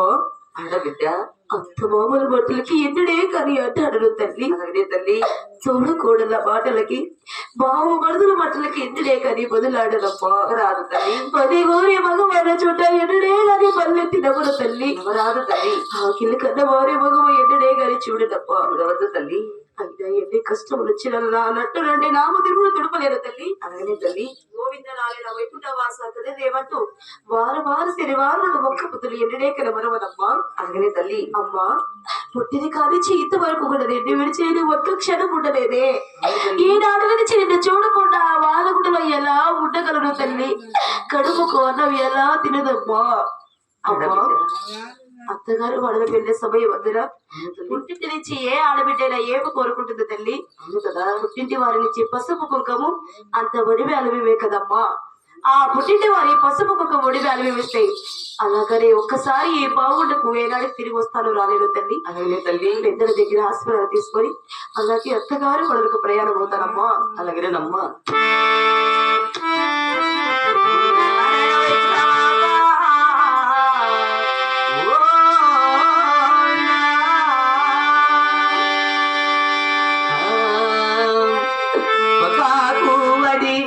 అమ్మా ఆడబిడ్డ అంత మామూలు బట్టలకి ఎన్నడే కానీ అంటాడు తల్లి. అలాగే తల్లి? చూడకూడల మాటలకి బావ మరుదుల మాటలకి ఎన్నడే కానీ బదులాడనమ్మా. రాదు తల్లి. పది ఊరే మగమైన చోట ఎన్నడే కానీ పల్లెత్తి నవ్వుల తల్లి. రాదు తల్లి. ఆకిల్ కన్నా వారే మగవ ఎన్నడే కానీ చూడనమ్మా. చూడవద్దు తల్లి. అయినా ఎన్ని కష్టములు వచ్చిన నట్టు రండి. నామ తిరుగుడు తుడపలేరు తల్లి. అలాగే తల్లి? గోవింద నారాయణ వైకుంఠ వాస కదే దేవంటూ వారు వారు శనివారం ఒక్క పుత్రులు ఎన్నడే కలవరవనమ్మా అలాగే తల్లి అమ్మా పుట్టిన కానించి ఇంతవరకు కూడా రెండు విడిచేది ఒక్క క్షణం ఉండలేదే. ఈనాడు నుంచి నిన్ను చూడకుండా వాలగుడలో ఎలా ఉండగలను తల్లి? కడుపుకు అన్నం ఎలా తినదమ్మా? అమ్మా అత్తగారు వడల పెళ్ళి సమయం వద్దున పుట్టింటి నుంచి ఏ ఆడబిడ్డైనా ఏమి కోరుకుంటుంది తల్లి? కదా పుట్టింటి వారి నుంచి పసుపు కుంకము అంత ఒడివి అలవివే కదమ్మా. ఆ పుట్టింటి వారి పసుపు కుంకం ఒడివి అలవిస్తాయి అలాగనే ఒక్కసారి ఈ బాగుండకు ఏనాడికి తిరిగి వస్తాను రాలేదు తల్లి. అలాగే తల్లి. పెద్దల దగ్గర హాస్పిటల్ తీసుకొని అలాగే అత్తగారు వడలకు ప్రయాణం అవుతానమ్మా అలాగే నమ్మ